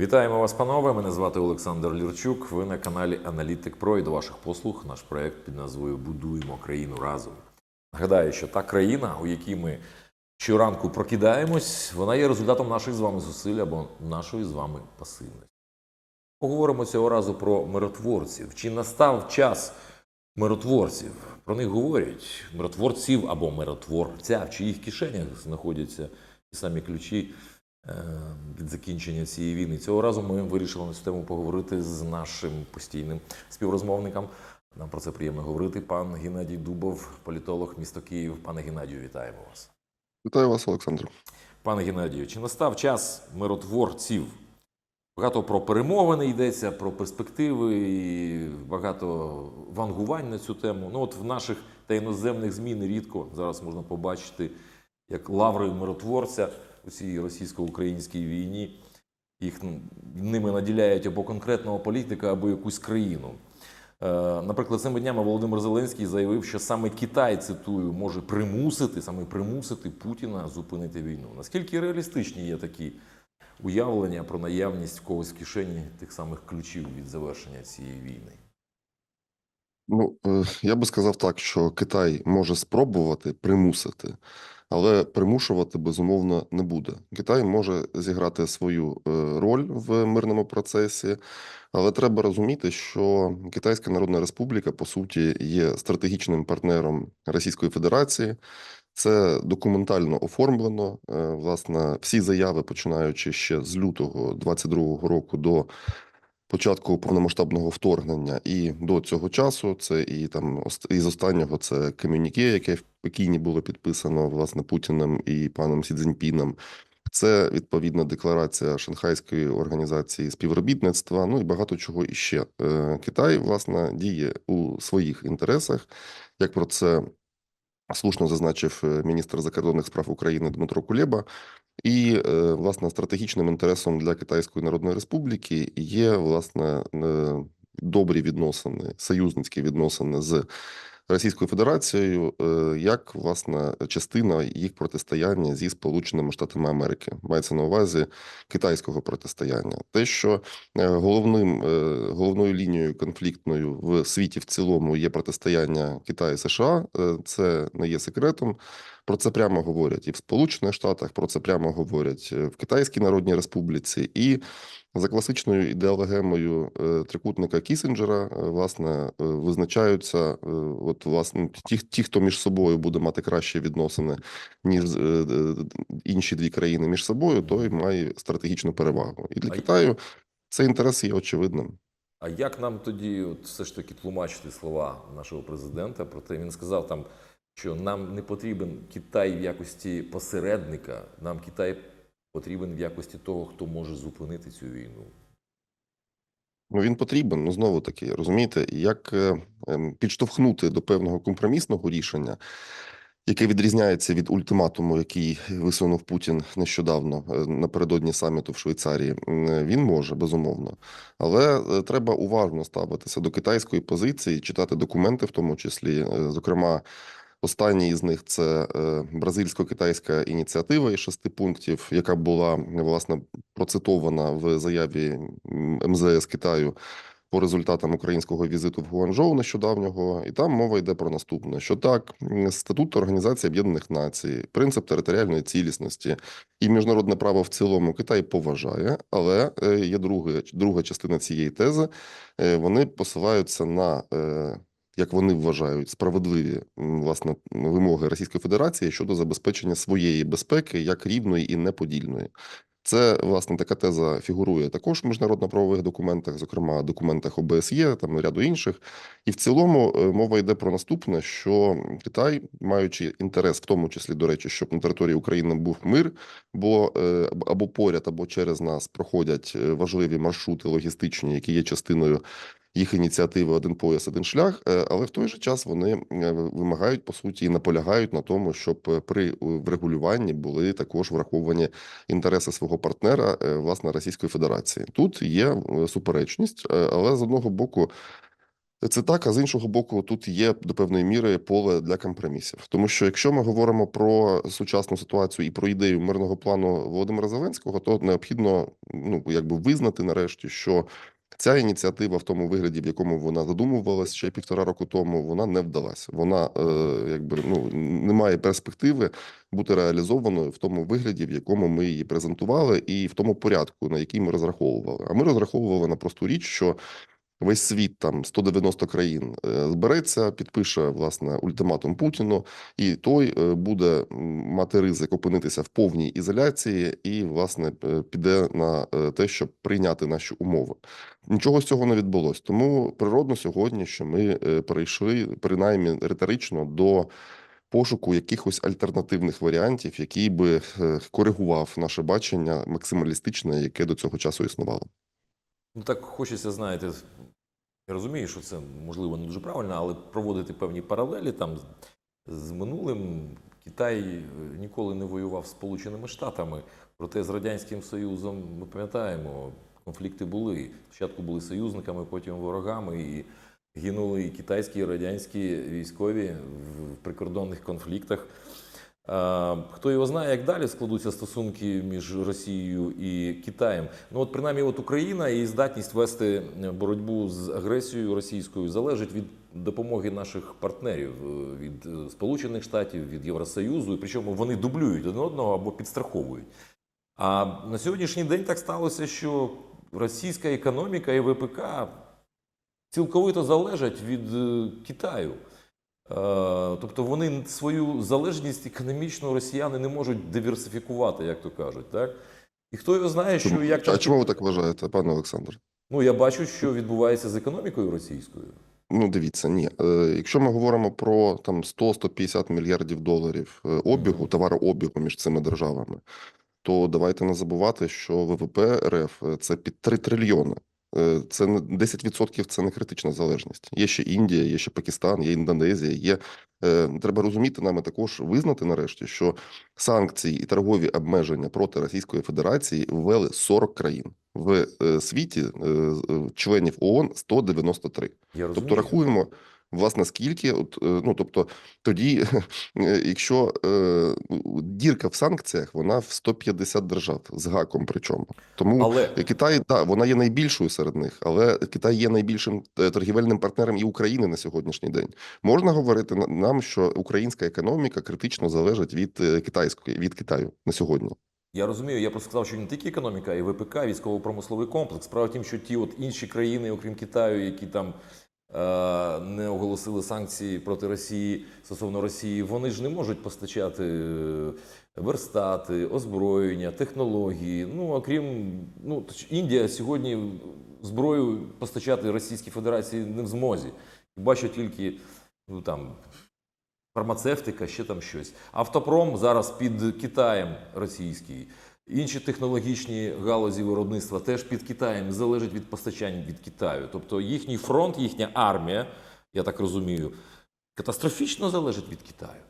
Вітаємо вас, панове. Мене звати Олександр Лірчук. Ви на каналі Аналітик Про і до ваших послуг наш проект під назвою Будуємо країну разом. Нагадаю, що та країна, у якій ми щоранку прокидаємось, вона є результатом наших з вами зусиль або нашої з вами пасивності. Поговоримо цього разу про миротворців. Чи настав час миротворців? Про них говорять миротворців або миротворця, в чиїх кишенях знаходяться ті самі ключі від закінчення цієї війни. Цього разу ми вирішили на цю тему поговорити з нашим постійним співрозмовником. Нам про це приємно говорити. Пан Геннадій Дубов, політолог, місто Київ. Пане Геннадію, вітаємо вас. Вітаю вас, Олександр. Пане Геннадію, чи настав час миротворців? Багато про перемовини йдеться, про перспективи, і багато вангувань на цю тему. Ну от в наших та іноземних ЗМІ нерідко зараз можна побачити, як лаври миротворця у цій російсько-українській війні. Їх ну, ними наділяють або конкретного політика, або якусь країну. Е, Наприклад, цими днями Володимир Зеленський заявив, що саме Китай, цитую, може примусити, саме примусити Путіна зупинити війну. Наскільки реалістичні є такі уявлення про наявність в когось в кишені тих самих ключів від завершення цієї війни? Ну, е, я би сказав так, що Китай може спробувати примусити, але примушувати безумовно не буде. Китай може зіграти свою е, роль в мирному процесі, але треба розуміти, що Китайська Народна Республіка по суті є стратегічним партнером Російської Федерації. Це документально оформлено. Е, Власне, всі заяви, починаючи ще з лютого 22-го року до початку повномасштабного вторгнення і до цього часу, це і там із останнього це комюніке, яке в Пекіні було підписано власне Путіним і паном Сі Цзіньпіном. Це відповідна декларація Шанхайської організації співробітництва. Ну і багато чого іще. Е, Китай власне діє у своїх інтересах, як про це слушно зазначив е, міністр закордонних справ України Дмитро Кулеба. І е, власне стратегічним інтересом для Китайської Народної Республіки є власне е, добрі відносини, союзницькі відносини з Російською Федерацією, е, як власне частина їх протистояння зі Сполученими Штатами Америки. Мається на увазі китайського протистояння. Те, що головним головною лінією конфліктною в світі в цілому є протистояння Китаю США, це не є секретом. Про це прямо говорять і в Сполучених Штатах, про це прямо говорять е, в Китайській Народній Республіці, і за класичною ідеологемою е, трикутника Кісінджера, е, власне, визначаються от власне ті, ті, хто між собою буде мати кращі відносини, ніж інші дві країни між собою, той має стратегічну перевагу. І для Китаю цей інтерес є очевидним. А як нам тоді, от все ж таки, тлумачити слова нашого президента? Проте він сказав там, що нам не потрібен Китай в якості посередника, нам Китай потрібен в якості того, хто може зупинити цю війну. Ну, він потрібен, ну знову таки, розумієте, як е, ем, підштовхнути до певного компромісного рішення, яке відрізняється від ультиматуму, який висунув Путін нещодавно е, напередодні саміту в Швейцарії. Він може безумовно, але е, треба уважно ставитися до китайської позиції, читати документи, в тому числі, зокрема. Останній із них це е, бразильсько-китайська ініціатива із шести пунктів, яка була власне процитована в заяві МЗС Китаю по результатам українського візиту в Гуанчжоу нещодавнього. І там мова йде про наступне: що так, статут Організації Об'єднаних Націй, принцип територіальної цілісності і міжнародне право в цілому Китай поважає, але е, є друга, друга частина цієї тези. Е, Вони посилаються на як вони вважають, справедливі власне вимоги Російської Федерації щодо забезпечення своєї безпеки як рівної і неподільної. Це власне така теза фігурує також в міжнародно-правових документах, зокрема документах ОБСЄ, там ряду інших. І в цілому е, мова йде про наступне: що Китай, маючи інтерес, в тому числі до речі, щоб на території України був мир, бо е, або поряд, або через нас проходять е, важливі маршрути логістичні, які є частиною їх ініціативи один пояс, один шлях, е, але в той же час вони е, вимагають по суті і наполягають на тому, щоб е, при врегулюванні були також враховані інтереси свого партнера, власне Російської Федерації. Тут є суперечність, але з одного боку. Це так, а з іншого боку, тут є до певної міри поле для компромісів. Тому що якщо ми говоримо про сучасну ситуацію і про ідею мирного плану Володимира Зеленського, то необхідно ну якби визнати нарешті, що ця ініціатива в тому вигляді, в якому вона задумувалась ще півтора року тому, вона не вдалася. Вона е, якби ну не має перспективи бути реалізованою в тому вигляді, в якому ми її презентували, і в тому порядку, на який ми розраховували. А ми розраховували на просту річ, що весь світ, там 190 країн, е, збереться, підпише власне ультиматум Путіну, і той е, буде мати ризик опинитися в повній ізоляції, і власне е, піде на те, щоб прийняти наші умови. Нічого з цього не відбулось. Тому природно сьогодні, що ми перейшли принаймні риторично до. Пошуку якихось альтернативних варіантів, який би коригував наше бачення максималістичне, яке до цього часу існувало. Ну так хочеться, знаєте, я розумію, що це можливо не дуже правильно, але проводити певні паралелі там з- минулим. Китай е, ніколи не воював з Сполученими Штатами, проте з Радянським Союзом ми пам'ятаємо, конфлікти були. Спочатку були союзниками, потім ворогами, і гинули і китайські, і радянські військові в прикордонних конфліктах. А, Хто його знає, як далі складуться стосунки між Росією і Китаєм. Ну от принаймні, от Україна і здатність вести боротьбу з агресією російською залежить від допомоги наших партнерів е, від е, Сполучених Штатів, від Євросоюзу, і причому вони дублюють один одного або підстраховують. А на сьогоднішній день так сталося, що російська економіка і ВПК цілковито залежать від е, Китаю. Е, Тобто вони свою залежність економічну росіяни не можуть диверсифікувати, як то кажуть. Так? І хто його знає, що як а чому ви так вважаєте, пане Олександр? ну я бачу, що відбувається з економікою російською. Ну, дивіться, ні. Е, якщо ми говоримо про там 100-150 мільярдів доларів е, обігу, товарообігу між цими державами, то давайте не забувати, що ВВП РФ це під 3 трильйони. Е, Це не 10% це не критична залежність. Є ще Індія, є ще Пакистан, є Індонезія. Є е, треба розуміти нами також визнати нарешті, що санкції і торгові обмеження проти Російської Федерації ввели 40 країн в е, світі членів ООН 193. Я розумію. Тобто рахуємо, власне, скільки, от, е, ну тобто, тоді, е, якщо е, дірка в санкціях, вона в 150 держав з гаком, причому тому Але Китай, да, вона є найбільшою серед них, але Китай є найбільшим торгівельним партнером і України на сьогоднішній день. Можна говорити на- нам, що українська економіка критично залежить від китайської від Китаю на сьогодні. Я розумію, я просто сказав, що не тільки економіка, а й ВПК, військово-промисловий комплекс. Справа в тім, що ті от інші країни, окрім Китаю, які там не оголосили санкції проти Росії стосовно Росії, вони ж не можуть постачати е, верстати, озброєння, технології. Ну окрім ну Індія сьогодні зброю постачати Російській Федерації не в змозі. Бачу тільки ну там фармацевтика, ще там щось. Автопром зараз під Китаєм російський. Інші технологічні галузі виробництва теж під Китаєм залежать від постачань від Китаю. Тобто їхній фронт, їхня армія, я так розумію, катастрофічно залежить від Китаю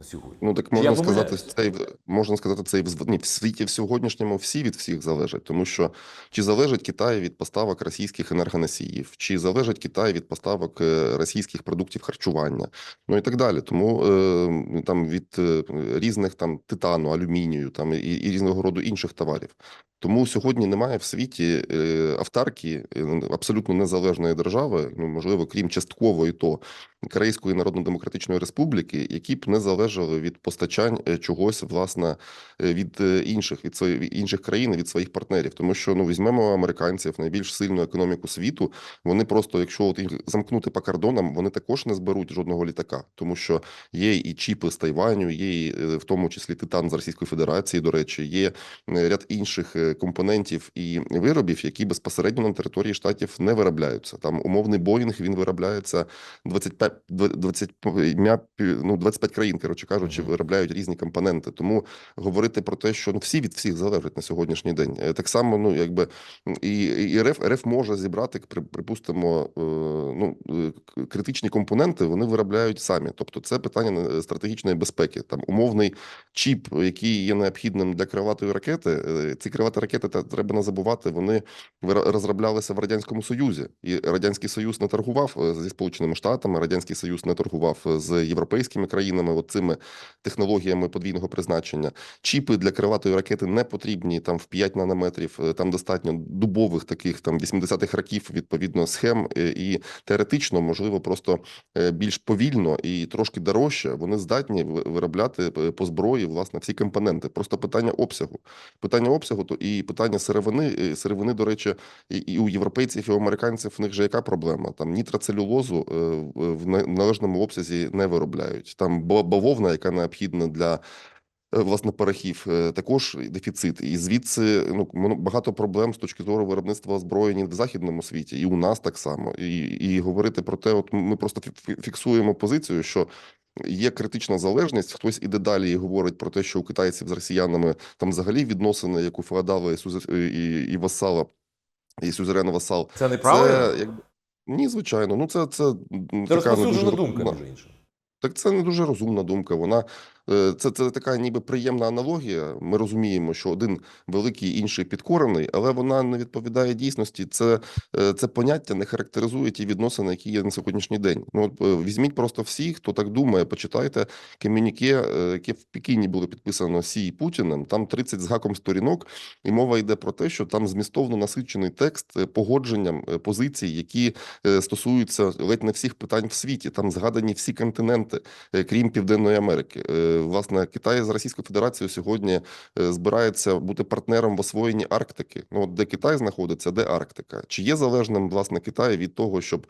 сьогодні. Ну так Я можна сказати, помиляюсь? це можна сказати, це і в зв- ні, в світі в сьогоднішньому всі від всіх залежать, тому що чи залежить Китай від поставок російських енергоносіїв, чи залежить Китай від поставок е, російських продуктів харчування, ну і так далі. Тому е, там від е, різних там титану, алюмінію, там і, і різного роду інших товарів. Тому сьогодні немає в світі е, автарки е, абсолютно незалежної держави, ну можливо, крім частково і то Корейської Народно-Демократичної Республіки, які б не залежали від постачань е, чогось власне від інших від своїх інших країн, від своїх партнерів. Тому що ну візьмемо американців, найбільш сильну економіку світу. Вони просто, якщо от їх замкнути по кордонам, вони також не зберуть жодного літака, тому що є і чіпи з Тайваню, є і в тому числі титан з Російської Федерації. До речі, є ряд інших компонентів і виробів, які безпосередньо на території штатів не виробляються. Там умовний Боїнг він виробляється 25, 20, ну, 25 країн, коротше кажучи, виробляють різні компоненти. Тому говорити про те, що ну, всі від всіх залежать на сьогоднішній день. Е, Так само, ну якби і, і РФ, РФ може зібрати, при- припустимо, е, ну е, критичні компоненти вони виробляють самі. Тобто, це питання стратегічної безпеки. Там умовний чіп, який є необхідним для крилатої ракети, ці крилаті виробляти ракети, та треба не забувати, вони розроблялися в радянському союзі, і радянський союз не торгував е, зі сполученими штатами. Радянський союз не торгував е, з європейськими країнами. От цими технологіями подвійного призначення. Чіпи для крилатої ракети не потрібні там в 5 нанометрів. е, Там достатньо дубових таких там 80-х років відповідно схем, і теоретично можливо просто більш повільно і трошки дорожче. Вони здатні виробляти по зброї власне всі компоненти. Просто питання обсягу. Питання обсягу то і питання сировини. Сировини, до речі, і, у європейців, і у американців в них же яка проблема? Там нітроцелюлозу е, в належному обсязі не виробляють. Там бавовна, яка необхідна для е, власне порохів, е, також дефіцит. І звідси ну багато проблем з точки зору виробництва озброєнь в західному світі, і у нас так само. І, і говорити про те, от ми просто фі- фі- фіксуємо позицію, що. Є критична залежність. Хтось іде далі і говорить про те, що у китайців з росіянами там взагалі відносини, як у феодала і, сюзе- і, і васала, і сюзерена васал. Це неправильно? Це, як... Ні, звичайно. Ну це, це, Це така не дуже думка, Дуже інша. так це не дуже розумна думка. Вона це, це така ніби приємна аналогія. Ми розуміємо, що один великий, інший підкорений, але вона не відповідає дійсності. Це, е, це поняття не характеризує ті відносини, які є на сьогоднішній день. Ну от е, візьміть просто всі, хто так думає, почитайте комюніке, е, яке в Пекіні було підписано Сі і Путіним. Там 30 з гаком сторінок, і мова йде про те, що там змістовно насичений текст е, погодженням е, позицій, які е, стосуються ледь не всіх питань в світі. Там згадані всі континенти, е, крім Південної Америки. Власне, Китай з Російською Федерацією сьогодні е, збирається бути партнером в освоєнні Арктики. Ну от де Китай знаходиться, де Арктика? Чи є залежним власне Китай від того, щоб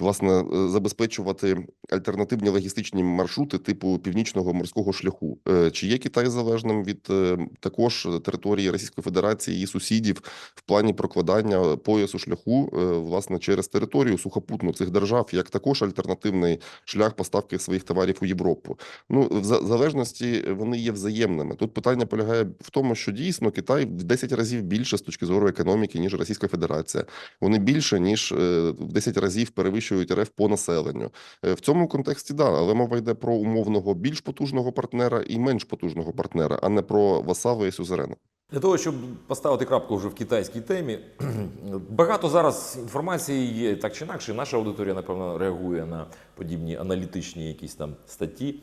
власне е, забезпечувати альтернативні логістичні маршрути типу північного морського шляху? Е, Чи є Китай залежним від е, також території Російської Федерації і сусідів в плані прокладання поясу шляху е, власне через територію сухопутну цих держав, як також альтернативний шлях поставки своїх товарів у Європу? Ну в залежності вони є взаємними. Тут питання полягає в тому, що дійсно Китай в 10 разів більше з точки зору економіки, ніж Російська Федерація. Вони більше ніж е, в 10 разів перевищують РФ по населенню. Е, В цьому контексті да, але мова йде про умовного більш потужного партнера і менш потужного партнера, а не про васала і сюзерена. Для того, щоб поставити крапку вже в китайській темі, багато зараз інформації є так чи інакше. Наша аудиторія, напевно, реагує на подібні аналітичні якісь там статті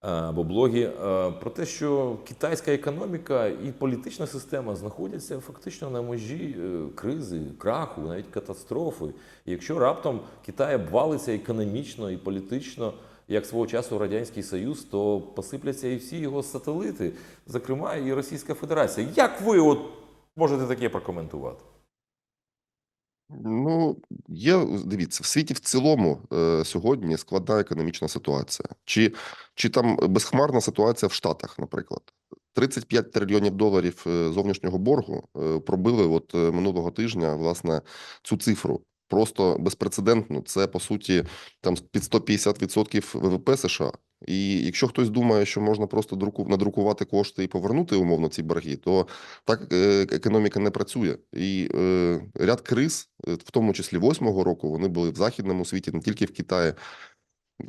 або блоги е, про те, що китайська економіка і політична система знаходяться фактично на межі е, кризи, краху, навіть катастрофи. І якщо раптом Китай обвалиться економічно і політично, як свого часу Радянський Союз, то посипляться і всі його сателити, зокрема і Російська Федерація. Як ви от можете таке прокоментувати? Ну, є, дивіться, в світі в цілому е, сьогодні складна економічна ситуація. Чи, чи там безхмарна ситуація в Штатах, наприклад. 35 трильйонів доларів е, зовнішнього боргу е, пробили от е, минулого тижня, власне, цю цифру. Просто безпрецедентно. Це, по суті, там під 150% ВВП США. І якщо хтось думає, що можна просто друку, надрукувати кошти і повернути умовно ці борги, то так е, економіка не працює. І е, ряд криз, е, в тому числі восьмого року, вони були в західному світі, не тільки в Китаї.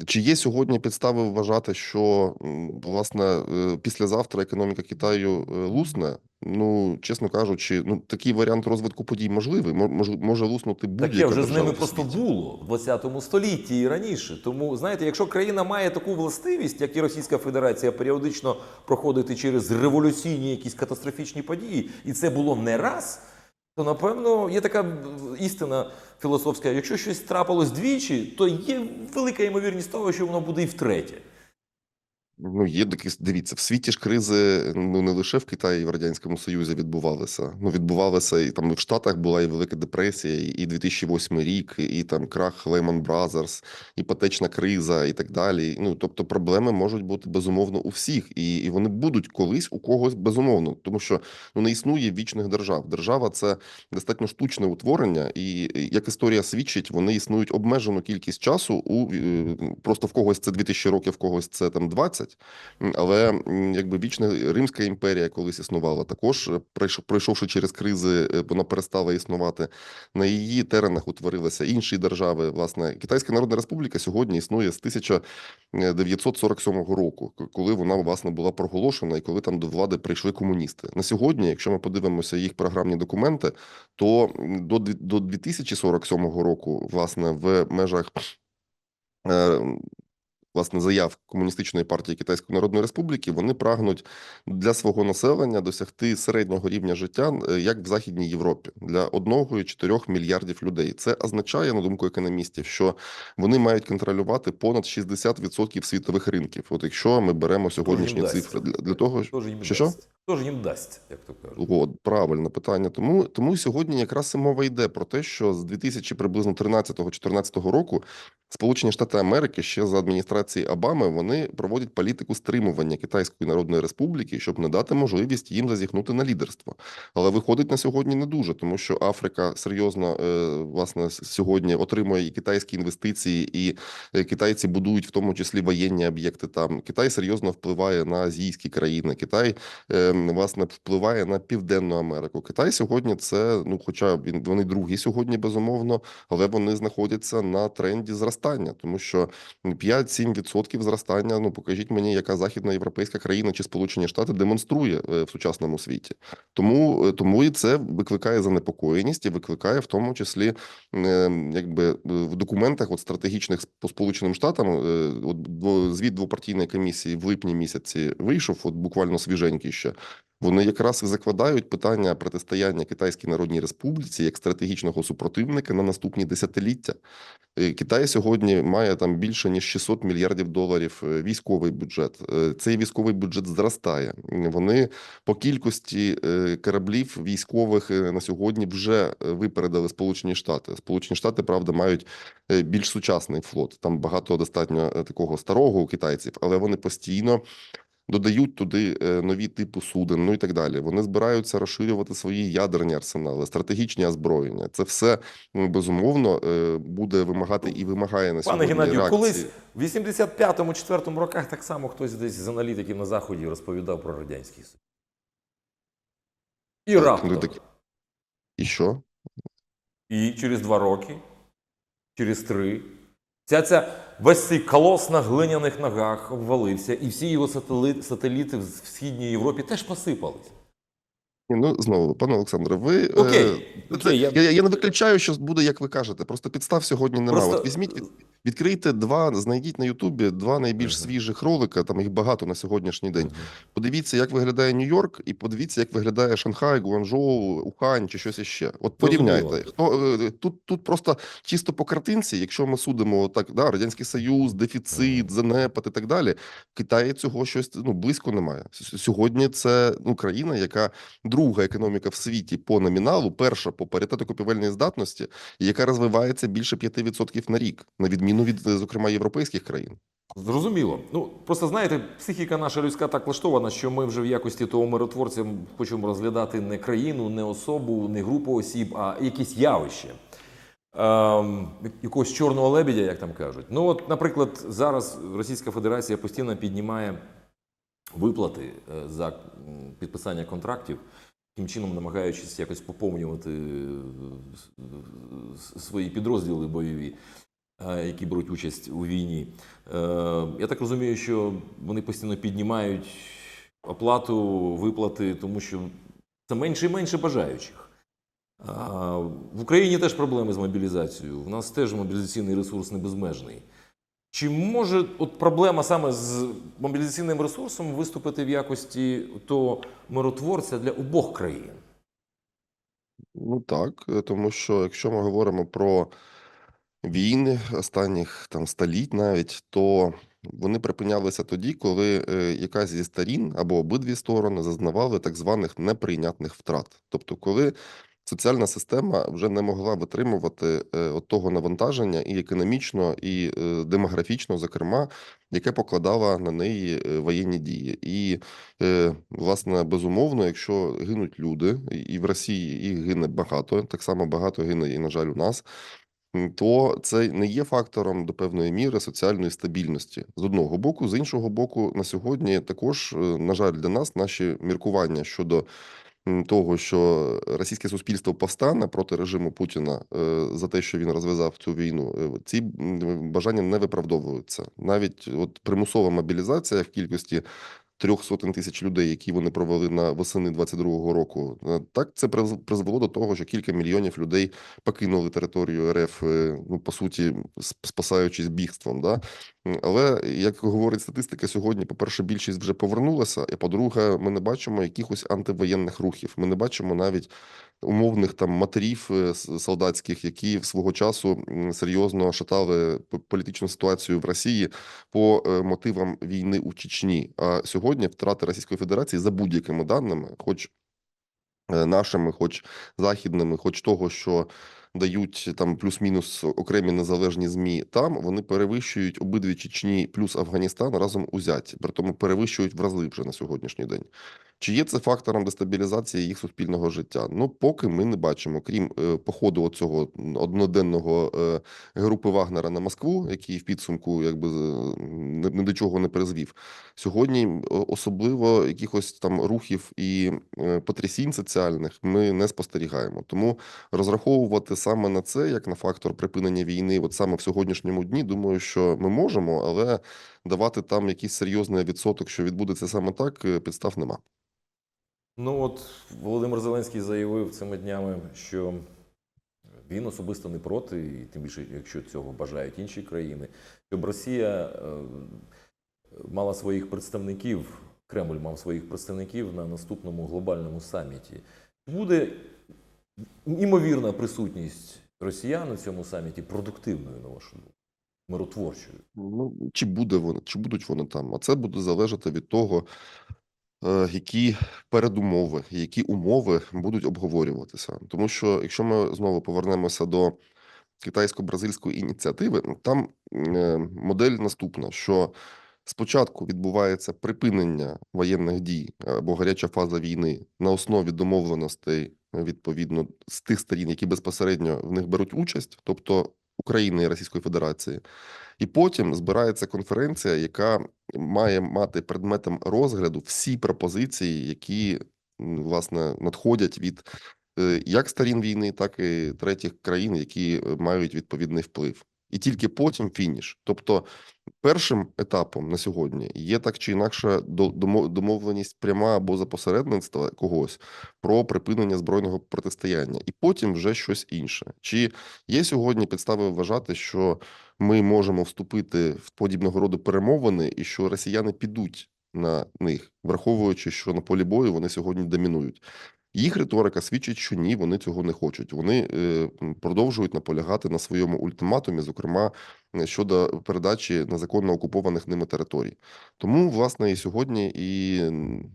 Чи є сьогодні підстави вважати, що власне е, післязавтра економіка Китаю лусне? Ну, чесно кажучи, ну такий варіант розвитку подій можливий. Може, може луснути будь-яка Таке вже з ними просто було в 20 столітті і раніше. Тому знаєте, якщо країна має таку властивість, як і Російська Федерація, періодично проходити через революційні якісь катастрофічні події, і це було не раз. То напевно є така істина філософська: якщо щось трапилось двічі, то є велика ймовірність того, що воно буде і втретє. Ну, є такі, дивіться, в світі ж кризи ну не лише в Китаї і в Радянському Союзі відбувалися. Ну, відбувалися і там і в Штатах була і Велика депресія, і- і 2008 рік, і, там крах Lehman Brothers, іпотечна криза і так далі. Ну, тобто проблеми можуть бути безумовно у всіх, і, і вони будуть колись у когось безумовно, тому що ну не існує вічних держав. Держава це достатньо штучне утворення, і і, як історія свідчить, вони існують обмежену кількість часу. У е, просто в когось це 2000 років, в когось це там 20, М, Але якби вічна Римська імперія колись існувала, також е, пройшовши через кризи, е, вона перестала існувати. На її теренах утворилися інші держави. Власне, Китайська Народна Республіка сьогодні існує з 1947 року, коли вона власне була проголошена і коли там до влади прийшли комуністи. На сьогодні, якщо ми подивимося їх програмні документи, то до до 2047 року, власне, в межах е, власне заяв комуністичної партії Китайської Народної Республіки, вони прагнуть для свого населення досягти середнього рівня життя, е, як в Західній Європі, для 1,4 мільярдів людей. Це означає, на думку економістів, що вони мають контролювати понад 60% світових ринків. От якщо ми беремо сьогоднішні цифри для, для того, Що, що? Дасть? Хто ж їм дасть, як то кажуть? От, правильне питання. Тому, тому сьогодні якраз і мова йде про те, що з 2000 приблизно 13-14 року Сполучені Штати Америки ще за адміністрації Обами вони проводять політику стримування Китайської Народної Республіки, щоб не дати можливість їм зазіхнути на лідерство. Але виходить на сьогодні не дуже, тому що Африка серйозно е, власне сьогодні отримує і китайські інвестиції, і е, китайці будують в тому числі воєнні об'єкти. Там Китай серйозно впливає на азійські країни. Китай е, власне впливає на південну Америку. Китай сьогодні це ну, хоча він вони другі сьогодні, безумовно, але вони знаходяться на тренді зростання, тому що 5-7% зростання. Ну покажіть мені, яка західна європейська країна чи Сполучені Штати демонструє е, в сучасному світі. Тому е, тому і це викликає занепокоєність і викликає в тому числі якби в документах от стратегічних по Сполученим Штатам. От звіт двопартійної комісії в липні місяці вийшов, от буквально свіженький ще. Вони якраз і закладають питання протистояння Китайській Народній Республіці як стратегічного супротивника на наступні десятиліття. Е, Китай сьогодні має там більше ніж 600 мільярдів доларів е, військовий бюджет. Е, Цей військовий бюджет зростає. Вони по кількості кораблів військових на сьогодні вже випередили Сполучені Штати. Сполучені Штати, правда, мають більш сучасний флот. Там багато достатньо такого старого у китайців, але вони постійно додають туди е, нові типи суден, ну і так далі. Вони збираються розширювати свої ядерні арсенали, стратегічні озброєння. Це все безумовно е, буде вимагати і вимагає на сьогодні Пане Геннадію, реакції. колись в 85-му, 4-му роках так само хтось десь з аналітиків на Заході розповідав про Радянський Союз. І Так, раптом. так- І що? І через два роки, через три, ця, ця, весь цей колос на глиняних ногах обвалився, і всі його сателіти, в східній Європі теж посипались. Ні, Ну знову, пане Олександре, ви Окей, е, окей, це- я- я... Я, не виключаю, що буде, як ви кажете. Просто підстав сьогодні немає. Просто- От візьміть, від- відкрийте два, знайдіть на Ютубі два найбільш Мгм. свіжих ролика. Там їх багато на сьогоднішній день. Подивіться, як виглядає Нью-Йорк, і подивіться, як виглядає Шанхай, Гуанчжоу, Ухань чи щось іще. От порівняйте. Хто е, тут, тут просто чисто по картинці, якщо ми судимо так, да, радянський союз, дефіцит, занепад і так далі. В Китаї цього щось ну близько немає. Сьогодні це ну країна, яка друга економіка в світі по номіналу, перша по паритету купівельної здатності, яка розвивається більше 5% на рік, на відміну від е, зокрема європейських країн. Зрозуміло. Ну просто знаєте, психіка наша людська так влаштована, що ми вже в якості того миротворця хочемо розглядати не країну, не особу, не групу осіб, а якісь явище. Ем, якогось чорного лебедя, як там кажуть. Ну, от, наприклад, зараз Російська Федерація постійно піднімає виплати е, за підписання контрактів, таким чином намагаючись якось поповнювати е, свої підрозділи бойові, е, які беруть участь у війні. Е, Я так розумію, що вони постійно піднімають оплату, виплати, тому що це менше і менше бажаючих. В Україні теж проблеми з мобілізацією. У нас теж мобілізаційний ресурс не безмежний. Чи може от проблема саме з мобілізаційним ресурсом виступити в якості того миротворця для обох країн? Ну так, тому що якщо ми говоримо про війни останніх там століть навіть, то вони припинялися тоді, коли е, якась зі сторін або обидві сторони зазнавали так званих неприйнятних втрат. Тобто, коли соціальна система вже не могла витримувати е, от того навантаження і економічно, і е, демографічно, зокрема, яке покладала на неї е, воєнні дії. І власне, безумовно, якщо гинуть люди, і- в Росії їх гине багато, так само багато гине і, на жаль, у нас. то це не є фактором до певної міри соціальної стабільності з одного боку. З іншого боку, на сьогодні також, на жаль, для нас наші міркування щодо того, що російське суспільство повстане проти режиму Путіна е, за те, що він розв'язав цю війну, е, ці бажання не виправдовуються. Навіть от примусова мобілізація в кількості трьох сотень тисяч людей, які вони провели на восени 22-го року, е, так це приз- призвело до того, що кілька мільйонів людей покинули територію РФ, ну по суті, спасаючись бігством. Да? Але як говорить статистика, сьогодні, по-перше, більшість вже повернулася, і по-друге, ми не бачимо якихось антивоєнних рухів. Ми не бачимо навіть умовних там матерів е, солдатських, які свого часу серйозно шатали політичну ситуацію в Росії по е, мотивам війни у Чечні. А сьогодні втрати Російської Федерації за будь-якими даними, хоч е, нашими, хоч західними, хоч того, що дають там плюс-мінус окремі незалежні змі, там вони перевищують обидві Чечні плюс Афганістан разом узяті, при тому перевищують вразливше на сьогоднішній день. Чи є це фактором дестабілізації їх суспільного життя? Ну, поки ми не бачимо, крім е, походу цього одноденного е, групи Вагнера на Москву, який в підсумку якби ні, ні до чого не призвів. Сьогодні особливо якихось там рухів і е, потрясінь соціальних ми не спостерігаємо. Тому розраховувати саме на це, як на фактор припинення війни, от саме в сьогоднішньому дні, думаю, що ми можемо, але давати там якийсь серйозний відсоток, що відбудеться саме так, е, підстав нема. Ну от Володимир Зеленський заявив цими днями, що він особисто не проти, і тим більше, якщо цього бажають інші країни, щоб Росія е, мала своїх представників, Кремль мав своїх представників на наступному глобальному саміті. Буде імовірна присутність росіян на цьому саміті продуктивною, на вашу думку, миротворчою? Ну, чи буде вони, чи будуть вони там? А це буде залежати від того, які передумови, які умови будуть обговорюватися. Тому що, якщо ми знову повернемося до китайсько-бразильської ініціативи, ну, там е, модель наступна: що спочатку відбувається припинення воєнних дій або гаряча фаза війни на основі домовленостей е, відповідно з тих сторін, які безпосередньо в них беруть участь, тобто України і Російської Федерації. І потім збирається конференція, яка має мати предметом розгляду всі пропозиції, які власне надходять від е, як сторін війни, так і третіх країн, які е, мають відповідний вплив. І тільки потім фініш. Тобто, першим етапом на сьогодні є так чи інакше домовленість пряма або за посередництва когось про припинення збройного протистояння, і потім вже щось інше. Чи є сьогодні підстави вважати, що ми можемо вступити в подібного роду перемовини, і що росіяни підуть на них, враховуючи, що на полі бою вони сьогодні домінують. Їх риторика свідчить, що ні, вони цього не хочуть. Вони е, продовжують наполягати на своєму ультиматумі, зокрема щодо передачі незаконно окупованих ними територій. Тому, власне, і сьогодні і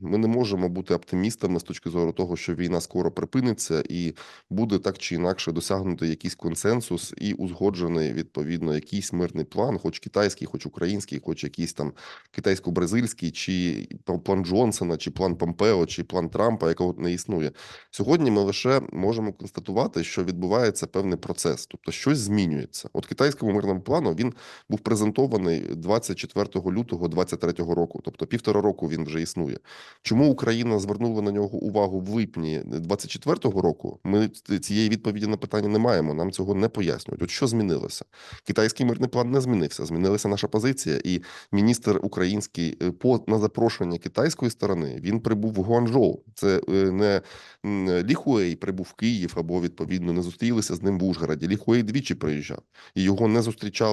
ми не можемо бути оптимістами з точки зору того, що війна скоро припиниться, і буде так чи інакше досягнути якийсь консенсус і узгоджений відповідно якийсь мирний план, хоч китайський, хоч український, хоч якийсь там китайсько-бразильський, чи план Джонсона, чи план Помпео, чи план Трампа, якого не існує. Сьогодні ми лише можемо констатувати, що відбувається певний процес, тобто щось змінюється. От китайському мирному плану він був презентований 24 лютого 23 року, тобто півтора року він вже існує. Чому Україна звернула на нього увагу в липні 24 року? Ми цієї відповіді на питання не маємо. Нам цього не пояснюють. От що змінилося? Китайський мирний план не змінився. Змінилася наша позиція, і міністр український е, по на запрошення китайської сторони він прибув в Гуанчжоу. Це е, не м, Лі Хуей прибув в Київ або відповідно не зустрілися з ним в Ужгороді. Лі Хуей двічі приїжджав, і його не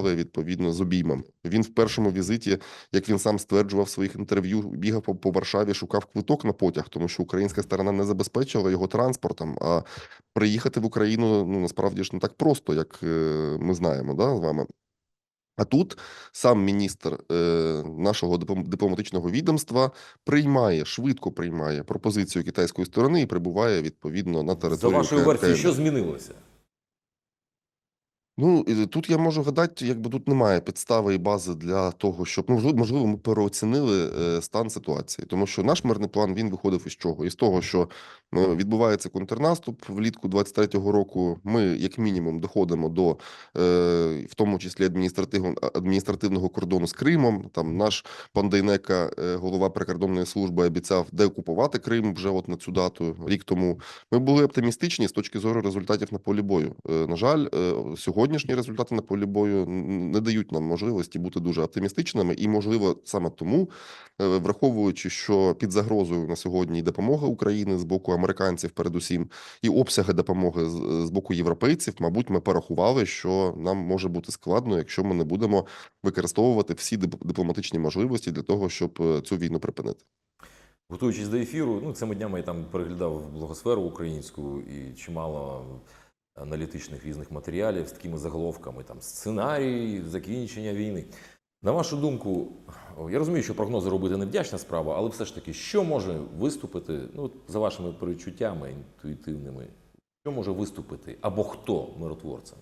зустрічали відповідно з обіймами. Він в першому візиті, як він сам стверджував в своїх інтерв'ю, бігав по, по Варшаві, шукав квиток на потяг, тому що українська сторона не забезпечила його транспортом. А приїхати в Україну ну насправді ж не так просто, як е, ми знаємо, да, з вами. А тут сам міністр е, нашого дипломатичного відомства приймає швидко приймає пропозицію китайської сторони і прибуває відповідно на За територію вашою версією, що змінилося? Ну, тут я можу гадати, якби тут немає підстави і бази для того, щоб ну, можливо, ми переоцінили е, стан ситуації, тому що наш мирний план він виходив із чого? Із того, що відбувається контрнаступ влітку 23-го року. Ми, як мінімум, доходимо до е, в тому числі адміністративного адміністративного кордону з Кримом. Там наш пан Дейнека, е, голова прикордонної служби, обіцяв деокупувати Крим вже от на цю дату, рік тому. Ми були оптимістичні з точки зору результатів на полі бою. Е, На жаль, сьогоднішні результати на полі бою не дають нам можливості бути дуже оптимістичними, і можливо саме тому, враховуючи, що під загрозою на сьогодні допомога України з боку американців, передусім, і обсяги допомоги з, боку європейців, мабуть, ми порахували, що нам може бути складно, якщо ми не будемо використовувати всі дипломатичні можливості для того, щоб е, цю війну припинити. Готуючись до ефіру, ну цими днями я там переглядав блогосферу українську і чимало аналітичних різних матеріалів з такими заголовками: там сценарій закінчення війни. На вашу думку, я розумію, що прогнози робити невдячна справа, але все ж таки, що може виступити, ну, за вашими перечуттями інтуїтивними, що може виступити або хто миротворцем?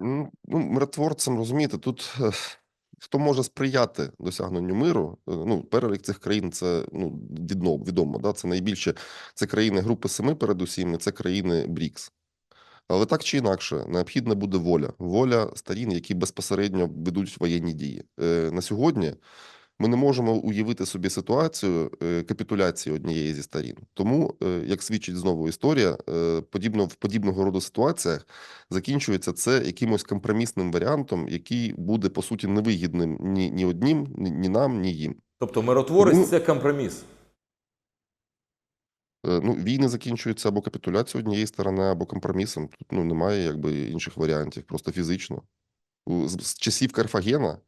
М, Ну, миротворцям, розумієте, тут е, хто може сприяти досягненню миру, е, ну, перелік цих країн це ну, відомо, да? це найбільше це країни Групи Семи, передусім, це країни БРІКС. Але так чи інакше, необхідна буде воля. Воля сторін, які безпосередньо ведуть воєнні дії. Е, На сьогодні ми не можемо уявити собі ситуацію е, капітуляції однієї зі сторін. Тому, е, як свідчить знову історія, подібно в подібного роду ситуаціях закінчується це якимось компромісним варіантом, який буде по суті невигідним ні, ні однім, ні, нам, ні їм. Тобто миротворець Ну, це компроміс. Е, Ну, війни закінчуються або капітуляцією однієї сторони, або компромісом. Тут ну немає якби інших варіантів, просто фізично. З, з часів Карфагена,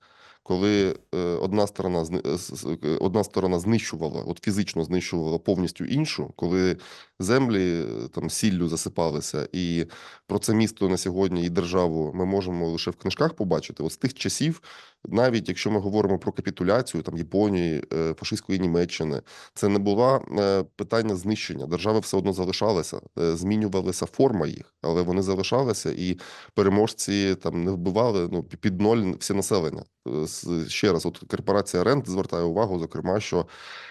коли е, одна сторона е, е, одна сторона знищувала, от фізично знищувала повністю іншу, коли землі там сіллю засипалися, і про це місто на сьогодні і державу ми можемо лише в книжках побачити. От з тих часів, навіть якщо ми говоримо про капітуляцію там Японії, фашистської Німеччини, це не була е, питання знищення. Держави все одно залишалися, змінювалася форма їх, але вони залишалися, і переможці там не вбивали ну під ноль все населення. Ще раз, от корпорація Рент звертає увагу, зокрема, що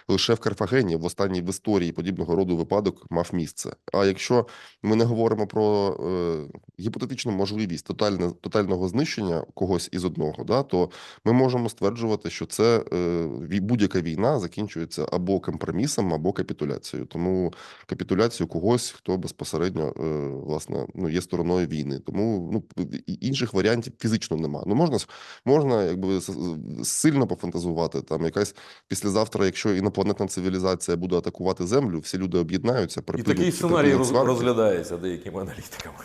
лише в Карфагені в останній в історії подібного роду випадок мав місце. А якщо ми не говоримо про е, гіпотетичну можливість тотальне, тотального знищення когось із одного, да, то ми можемо стверджувати, що це е, будь-яка війна закінчується або компромісом, або капітуляцією. Тому капітуляцію когось, хто безпосередньо е, власне ну є стороною війни. Тому ну інших варіантів фізично нема. Ну можна можна якби сильно пофантазувати. Там якась післязавтра, якщо інопланетна цивілізація буде атакувати землю, всі люди об'єднаються. І такий сценарій роз, розглядається деякими аналітиками.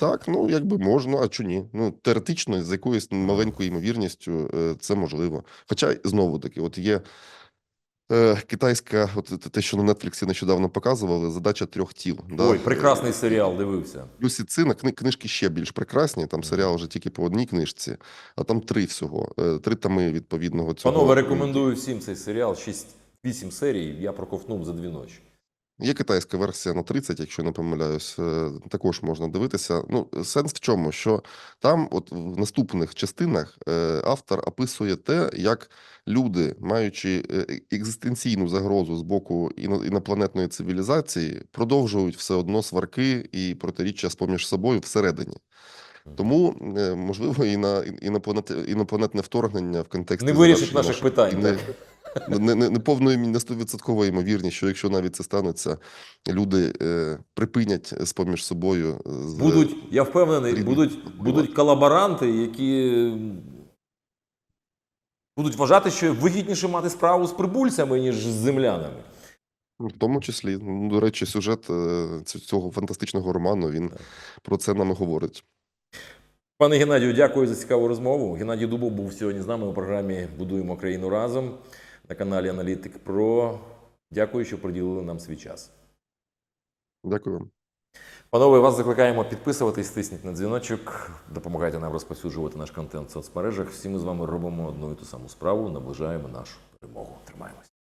Так, ну якби можна, а чи ні? Ну теоретично, з якоюсь маленькою ймовірністю е, це можливо. Хоча знову таки, от є е, китайська, от те- що на Нетфліксі нещодавно показували, задача трьох тіл. да? Ой, прекрасний серіал, дивився. Плюс і цина, кни, книжки ще більш прекрасні. Там серіал вже тільки по одній книжці, а там три всього. Е, Три тами відповідного цього. Панове, рекомендую всім цей серіал. 6-8 серій. Я проковтнув за дві ночі. Є китайська версія на 30, якщо не помиляюсь, е, також можна дивитися. Ну, сенс в чому? Що там, от в наступних частинах, е, автор описує те, як люди, маючи е, екзистенційну загрозу з боку іно- інопланетної цивілізації, продовжують все одно сварки і протиріччя з-поміж собою всередині. Тому, можливо, і на інопланет, інопланетне вторгнення в контексті Не вирішить наших питань, війни не, не, не повної не стовідсоткова ймовірність, що якщо навіть це станеться, люди е, припинять з поміж собою е, з Будуть, я впевнений, рідних будуть, будуть колаборанти, які будуть вважати, що вигідніше мати справу з прибульцями, ніж з землянами. в тому числі. Ну, До речі, сюжет е, цього фантастичного роману він про це нам і говорить. Пане Геннадію, дякую за цікаву розмову. Геннадій Дубов був сьогодні з нами у програмі Будуємо країну разом на каналі Аналітик Про. Дякую, що приділили нам свій час. Дякую вам. Панове, вас закликаємо підписуватись, тисніть на дзвіночок, допомагайте нам розповсюджувати наш контент в соцмережах. Всі ми з вами робимо одну і ту саму справу, наближаємо нашу перемогу. Тримаємось.